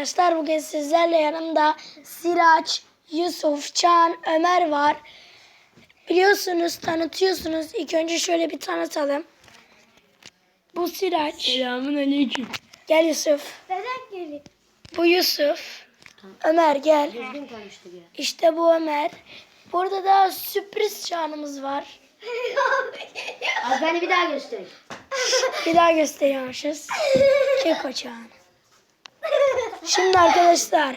arkadaşlar. Bugün sizlerle yanımda Siraç, Yusuf, Can, Ömer var. Biliyorsunuz, tanıtıyorsunuz. İlk önce şöyle bir tanıtalım. Bu Siraç. Selamun aleyküm. Gel Yusuf. Neden gelin? Bu Yusuf. Ömer gel. İşte bu Ömer. Burada da sürpriz Can'ımız var. Az beni bir daha göster. Bir daha gösteriyormuşuz. Keko Can. Şimdi arkadaşlar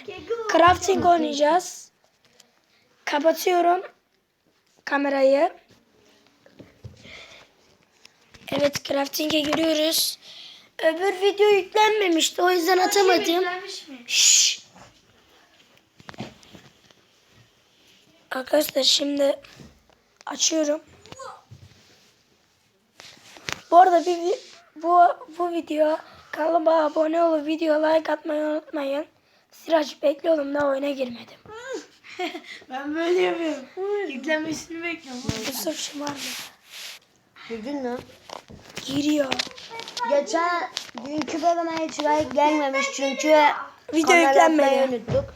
crafting oynayacağız. Kapatıyorum kamerayı. Evet crafting'e giriyoruz. Öbür video yüklenmemişti o yüzden atamadım. Şşş. Arkadaşlar şimdi açıyorum. Bu arada bir bu bu video kanalıma abone olup video like atmayı unutmayın. Siraç bekliyorum da oyuna girmedim. Ben böyle yapıyorum. Yüklenmesini bekliyorum. Yusuf şımarma. Bugün mü? Giriyor. Geçen dünkü bölüme hiç like gelmemiş çünkü Video kamera yüklenmedi. atmayı unuttuk.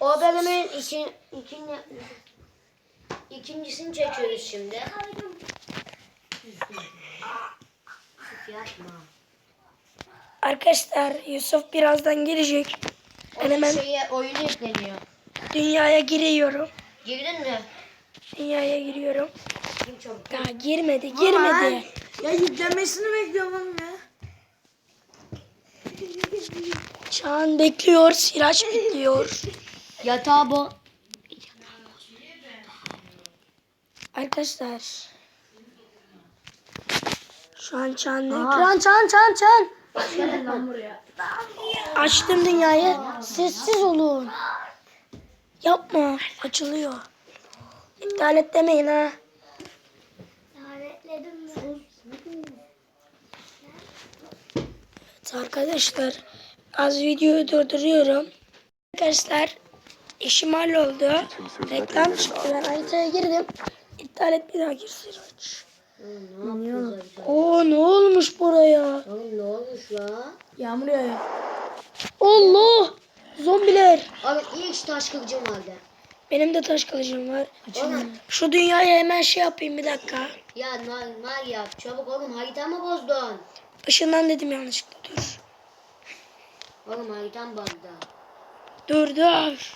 O bölümün için, ikinci, ikincisini çekiyoruz şimdi. Yapma. Arkadaşlar Yusuf birazdan gelecek. Ben Onun hemen şeye oyunu yükleniyor. dünyaya giriyorum. Girdin mi? Dünyaya giriyorum. Kim çabuk? Daha girmedi, girmedi. Ya yüklenmesini bekliyorum ya. Çağan bekliyor, Siraç bekliyor. Yatağı bu. Arkadaşlar. Şu an Çağan Aha. ekran Çağan Çağan Çağan. Gelin lan buraya. Açtım dünyayı. Sessiz olun. Yapma. Açılıyor. İptal et demeyin ha. Evet arkadaşlar. Az videoyu durduruyorum. Arkadaşlar işim halloldu. Reklam çıktı. Ben haritaya girdim. İptal et bir daha gir Yapıyorsun? Oo ne olmuş buraya? Oğlum ne olmuş la? Yağmur yağıyor. Allah! Zombiler. Oğlum ilk taş kılıcım vardı. Benim de taş kılıcım var. Oğlum Şu dünyaya hemen şey yapayım bir dakika. ya normal yap. Çabuk oğlum haritamı bozdun. Işından dedim yanlışlıkla. Dur. Oğlum haritam bozdu. Dur dur.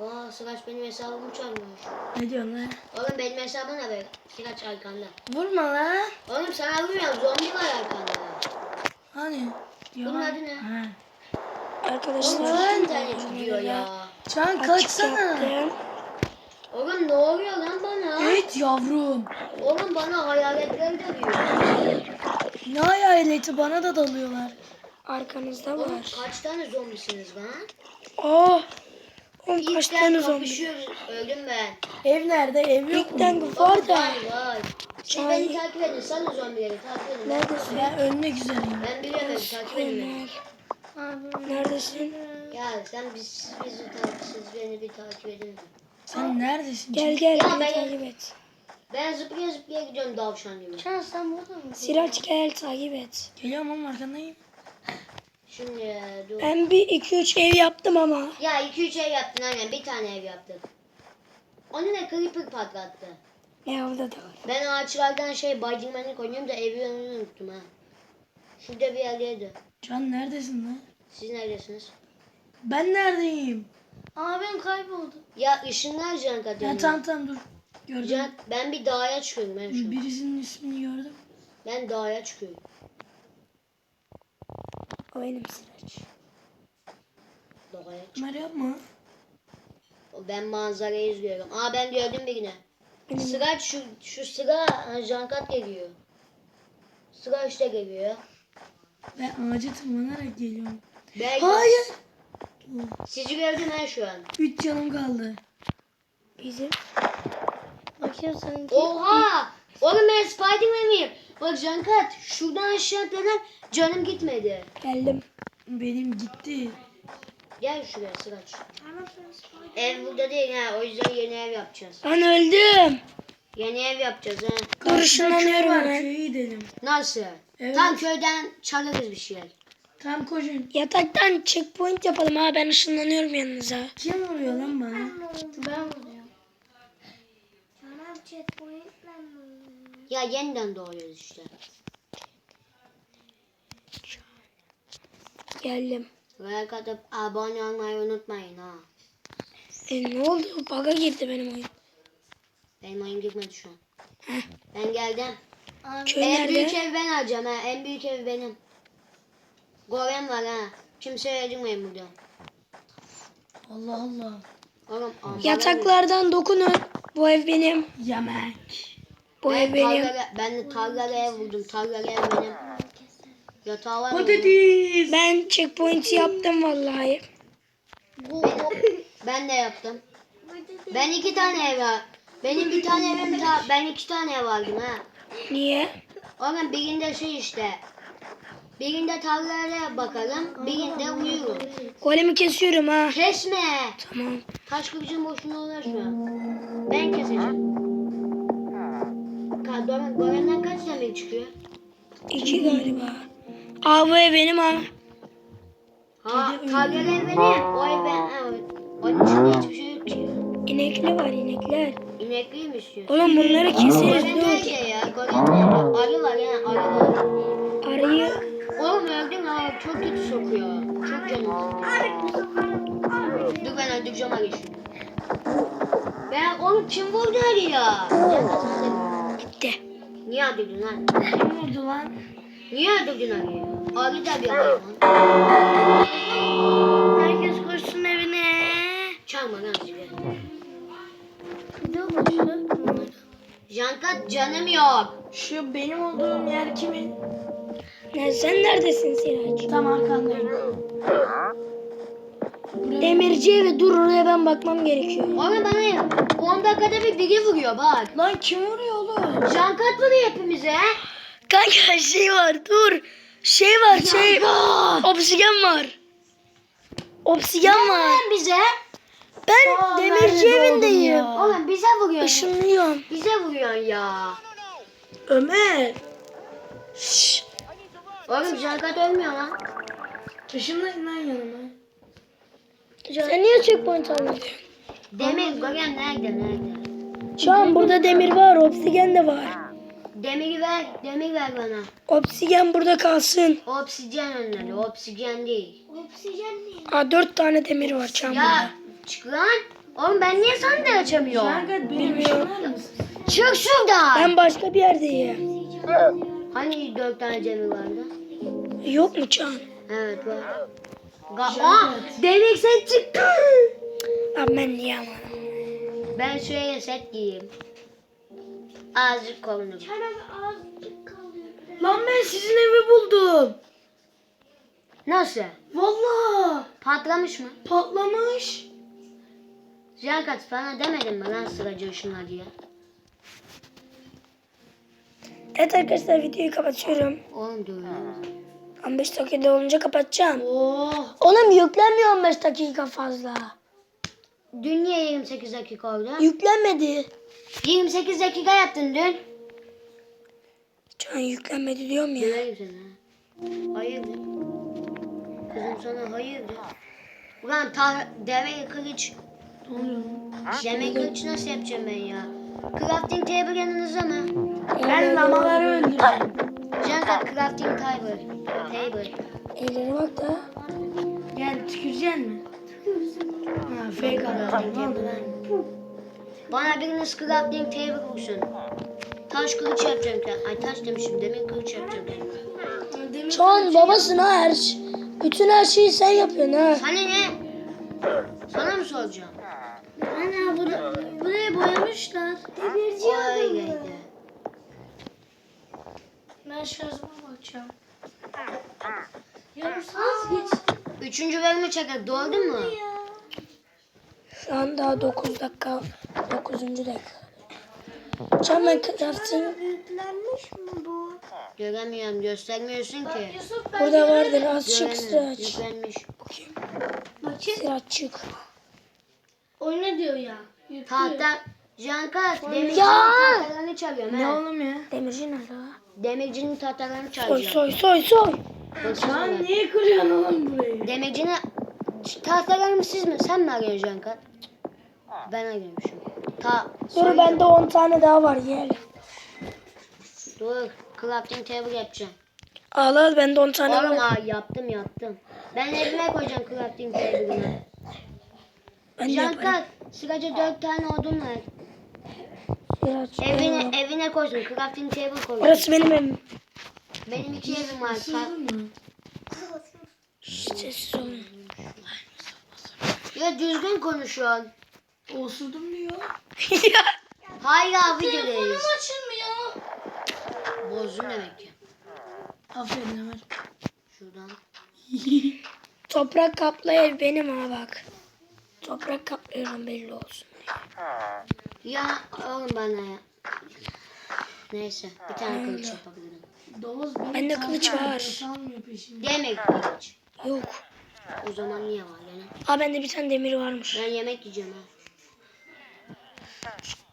Aa Sıraç benim hesabımı çalmış. Ne diyorsun lan? Oğlum benim hesabım ne be? Sıraç arkanda. Vurma lan. Oğlum sana vurmuyorum zombi var arkanda. Hani? Bunun adı ne? Arkadaşlar. Oğlum bir tane çıkıyor ya. Can kaçsana. Oğlum ne oluyor lan bana? Evet yavrum. Oğlum bana hayaletler geliyor. Ne hayaleti bana da dalıyorlar. Arkanızda Oğlum var. kaç tane zombisiniz lan? Oh. Oğlum kaç İlkten tane zombi. Öldüm ben. Ev nerede? Ev yok İlkten var da. Var. Siz Ay. beni takip edin. Sana zombileri takip edin. Neredesin? Ben ölmek üzereyim. Ben biliyorum beni takip edin beni. Neredesin? Ya sen biz bizi takip siz beni bir takip edin. Sen neredesin? Gel gel Ya beni ben- takip et. Ben zıplaya zıplaya gidiyorum davşan gibi. Can sen burada mısın? Siraç gel takip et. Geliyorum oğlum arkandayım. Şimdi dur. Ben bir iki üç ev yaptım ama. Ya 2-3 ev yaptın aynen bir tane ev yaptık. Onu da creeper patlattı. Ne orada da var. Ben ağaçlardan şey baycingmenlik koyuyorum da evi önünü unuttum ha. Şurada bir yerdeydi. Can neredesin lan? Siz neredesiniz? Ben neredeyim? Aa ben kayboldum. Ya ışınlar can Ya kadar. tamam tamam dur. Gördüm. Can, ben bir dağa çıkıyorum ben şu an. Birisinin ismini gördüm. Ben dağa çıkıyorum. O benim Siraç. Dağa Ömer yapma. Ben manzarayı izliyorum. Aa ben gördüm birini. Benim- Sıraç şu, şu sıra jankat geliyor. Sıraç da geliyor. Ben ağaca tırmanarak geliyorum. Ben Hayır. Sizi gördüm ha şu an. Üç canım kaldı. Bizim. Bakayım sanki. Oha! Oğlum ben Spiderman'im. Bak jankat şuradan aşağı atladım canım gitmedi. Geldim. Benim gitti. Gel şuraya Sıraç. Ev burada değil ha o yüzden yeni ev yapacağız. Ben öldüm. Yeni ev yapacağız ha. Dur ışınlanıyorum Köy var, hemen. Köye gidelim. Nasıl? Evet. Tam köyden çalarız bir şey. Tam koşun. Yataktan checkpoint yapalım ha ben ışınlanıyorum yanınıza. Kim vuruyor lan bana? Ben vuruyorum. Ya yeniden doğuyoruz işte. Geldim. Like atıp abone olmayı unutmayın ha. E ne oldu? Baga girdi benim oyun. Benim oyun gitmedi şu an. Ben geldim. Köy En büyük nerede? ev ben alacağım ha. En büyük ev benim. Gorem var ha. Kimseye acımayın burada. Allah Allah. Oğlum. Yataklardan dokunun. Bu ev benim. Yemek. Bu Ben, ev benim. ben de buldum. Tarlalı ev benim. Yatağı var? Patates. Ben checkpoint'i yaptım vallahi. Ben de yaptım. Ben iki tane ev var. Benim bir tane evim ta ben iki tane ev aldım ha. Niye? Oğlum birinde şey işte. Birinde tarlalara bakalım. Birinde uyuyorum. Golemi kesiyorum ha. Kesme. Tamam. Taş kılıcın boşuna uğraşma. Ben keseceğim. Ka Gorem- Gorem'den kaç tane çıkıyor? İki galiba. Aa bu ev benim ha. Ha, tarlalı ev benim. O ev ben. Ha, onun içinde hiçbir şey yok ki. İnekli var inekler. İnekliymiş diyor. Oğlum bunları keseriz dur. nerede ya? Gorem nerede? Arı var ya arı var. Arıyı Oğlum öldün ha çok kötü sokuyor. Çok canım. Dur ben öldüreceğim Ali şimdi. Ben oğlum kim vurdu Ali ya? Niye öldürdün lan? Kim vurdu lan? Niye öldürdün Ali ya? Ali da bir hayvan. Herkes koşsun evine. Çalma lan size. Gidiyor mu? Jankat canım yok. Şu benim olduğum yer kimin? Ne, sen neredesin Sirac? Tam arkandayım. Demirci evi dur oraya ben bakmam gerekiyor. Oğlum bana 10 dakikada bir biri vuruyor bak. Lan kim vuruyor Jankat vuruyor hepimize. Kanka şey var dur. Şey var şey. Obsigen var. Obsigen var. Lan bize. Ben Aa, demirci nerede evindeyim. ya? Oğlum bize vuruyor. Işınlıyorum. Bize vuruyorsun ya. Ömer. Şşş. Oğlum Jankat ölmüyor lan. Işınlayın lan yanıma. Sen niye checkpoint almadın? Demir Gorem nerede nerede? Şu an burada demir var. Obsigen de var. Demiri ver, demir ver bana. Obsigen burada kalsın. Obsidyen önleri, obsidyen değil. Aa dört tane demir var çam Ya burada. çık lan. Oğlum ben niye sandığı açamıyorum? Mısın? Çık şuradan. Ben başka bir yerdeyim. Hani dört tane demir vardı? Yok mu Çağan? Evet var. Aa, demir set çıktı. Abi ben niye ama? Ben şuraya set giyeyim. Azıcık konurum. Lan ben sizin evi buldum. Nasıl? Vallahi Patlamış mı? patlamış. Jankat bana demedin mi lan sıracı ışınla diye? Evet arkadaşlar videoyu kapatıyorum. Oğlum dur. 15 dakika olunca kapatacağım. Oh. Oğlum yüklenmiyor 15 dakika fazla. Dün niye 28 dakika oldu? Yüklenmedi. 28 dakika yaptın dün. Çağan yüklenmedi diyorum ya. Döverim seni ha. Hayırdır? Kızım sana hayırdır? Ulan ta deve kılıç. Deve kılıç nasıl yapacağım ben ya? Crafting table yanınızda mı? Ben lamaları öldüreceğim. Jankat crafting table. Table. Ellerine bak da. Gel tüküreceksin mi? Ha fake attım. Ne oldu lan? Bana biriniz crafting table bulsun. Taş kılıç yapacağım ki. Ay taş demişim demir kılıç yapacağım. Çağan babasın ha her şey. Bütün her şeyi sen yapıyorsun ha. Sana ne? Sana mı soracağım? Ana bura, burayı boyamışlar. Demirci öyleydi. Ben şarjıma bakacağım. Yarım saat geç. Üçüncü bölümü çeker. Doğru mu? Şu an daha 9 dakika. 9. dakika. Çağan ben crafting Büyüklenmiş mi bu? Göremiyorum. Göstermiyorsun ki. Burada vardır. Az çık Göremiyorum. sıraç. Yüklenmiş. bakayım. Sıraç çık. Oyna diyor ya. Tahta. Jankat. Demircinin tahtalarını çalıyorum Ne ha. oğlum ya? Demirci nerede? Demircinin tahtalarını Soy çalacağım. soy soy soy. Çağan niye kırıyorsun oğlum burayı? Tahtalarımı siz mi? Sen mi arıyorsun Canka? Ben arıyormuşum. Ta Dur bende 10 tane daha var gel. Dur. Crafting table yapacağım. Al al bende 10 tane Oğlum var. aa, yaptım yaptım. Ben evime koyacağım crafting table'ını. Ben de yaparım. Canka sıracı dört tane odun ver. Biraz- Evine, evine koysun. Crafting table koy. Burası benim evim. Benim iki evim var. Ka- mı? Şşş, Sessiz olun. Ya düzgün konuşuyorsun. Osurdum diyor. Hala videodayız. Açılmıyor. Bozdun demek ki. Aferin Ömer. Şuradan. Toprak kaplı ev benim ha bak. Toprak kaplıyorum belli olsun. Ya oğlum bana ya. Neyse bir tane kılıç yapabilirim. Davuz benim Bende kılıç var. Demir kılıç. Yok. O zaman niye var yani? Aa bende bir tane demir varmış. Ben yemek yiyeceğim ha.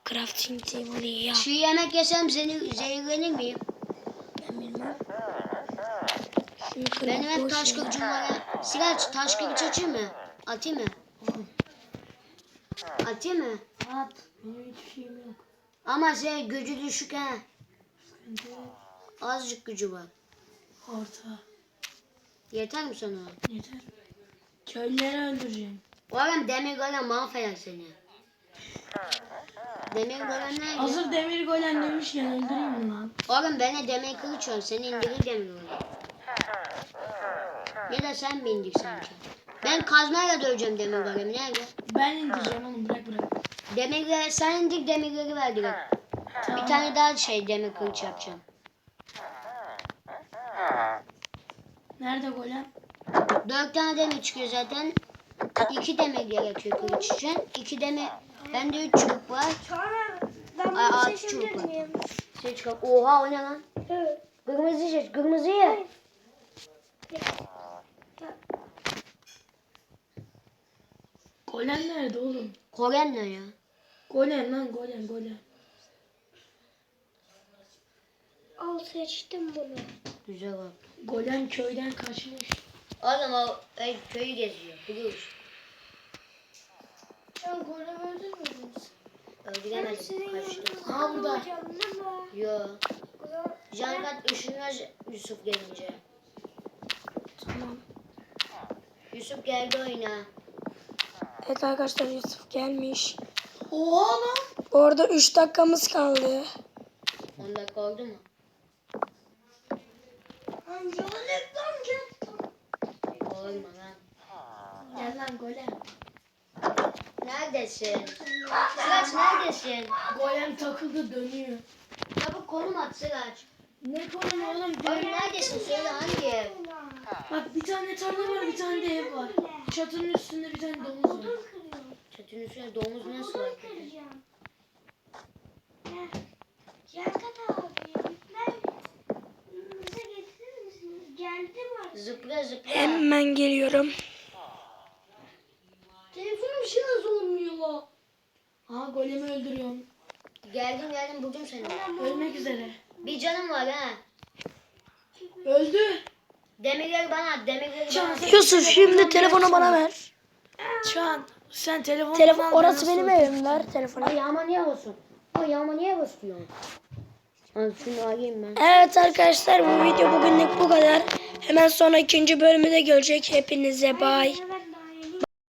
Crafting table ya. Çiğ yemek yesem zehir, zehirlenir miyim? Ben bilmem. Benim hep taş kılıcım var ya. Sıraç taş kılıç açayım mı? Atayım mı? Atayım mı? At. Benim hiçbir şeyim yok. Ama şey gücü düşük ha. Azıcık gücü var. Orta. Yeter mi sana? Yeter. Köylüleri öldüreceğim. Oğlum demir golem mahveder seni. Demir golem nerede? Hazır demir golem demişken öldüreyim lan? Oğlum bana demir kılıç var. Seni indirir demir golem. Ya da sen mi indir sanki? Ben kazmayla döveceğim demir golemi. Nerede? Ben indireceğim oğlum bırak bırak. Demirleri sen indir demirleri ver direkt. Bir tane daha şey demir kılıç yapacağım. Nerede golem? Dört tane demir çıkıyor zaten. İki demir gerekiyor kılıç için. İki demir. Bende üç çubuk var. Sonra ben Ay, bunu ağaç seçebilir çubuk var. miyim? Şey çıkar. Oha o ne lan? Evet. Kırmızı seç. Kırmızıyı. Golem nerede oğlum? Koren ne ya? Golem lan golem golem. Al seçtim bunu. Güzel bak. Golem köyden kaçmış. Oğlum o e, köyü geziyor. Biliyorsun. Sen golem öldürmedin. Öldüremedim. Kaçtı. Ha burada. Yo. Jangat ışınlar Yusuf gelince. Tamam. Yusuf geldi oyuna. Evet arkadaşlar Yusuf gelmiş. Oha lan. Orada 3 dakikamız kaldı. 10 dakika oldu mu? Amcalı amca. Olma lan. Gel lan golem. Neredesin? Sıraç neredesin? Golem takıldı dönüyor. Çabuk konum at Sıraç. Ne konu oğlum? Oğlum neredesin? Söyle hangi ev? Bak bir tane tarla var bir tane de ev var. Çatının üstünde bir tane domuz var. Kırıyorum. Çatının üstüne domuz nasıl var? Zıpla zıpla. Hemen geliyorum. Telefonum şarj olmuyor. Aha golemi öldürüyorum. Geldim geldim buldum seni. Ölmek üzere. Bir canım var ha. Öldü. Demirleri bana at. Demirleri bana at. Yusuf şimdi telefonu bana ver. Çağan sen telefonu Telefon orası benim evim ver telefonu. Ay yağma niye basıyorsun? Ay yağma niye basıyorsun? Şunu ben. Evet arkadaşlar bu video bugünlük bu kadar. Hemen sonra ikinci bölümü de görecek hepinize bye.